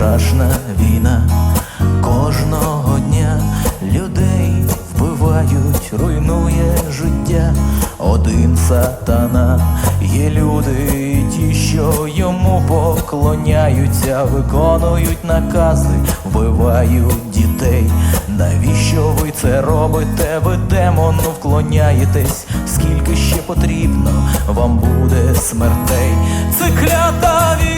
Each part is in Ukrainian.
страшна війна. Кожного дня людей вбивають, руйнує життя. Один сатана є люди, ті, що йому поклоняються, виконують накази, вбивають дітей. Навіщо ви це робите? Ви демону вклоняєтесь, скільки ще потрібно, вам буде смертей. Це клята війна,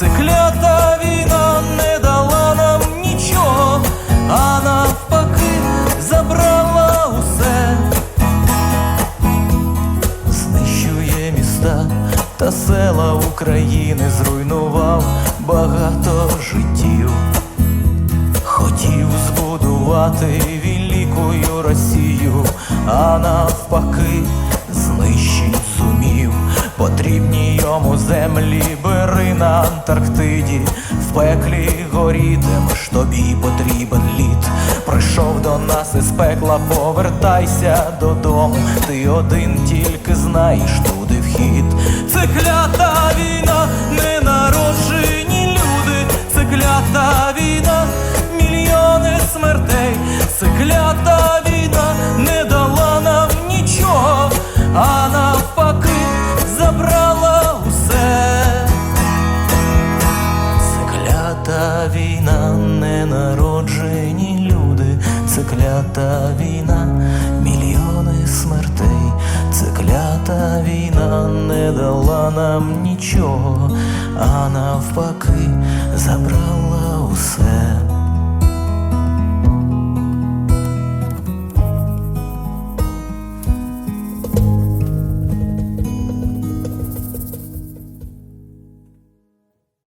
це клята війна не дала нам нічого, а навпаки забрала усе знищує міста та села України, зруйнував багато життів. Хотів збудувати великою Росію, а навпаки Потрібні землі, бери на Антарктиді, в пеклі горітимеш, тобі потрібен лід. Прийшов до нас із пекла, повертайся додому. Ти один тільки знаєш клята війна, ненароджені люди, це клята війна, мільйони смертей, це клята війна не дала нам нічого, а навпаки забрала усе.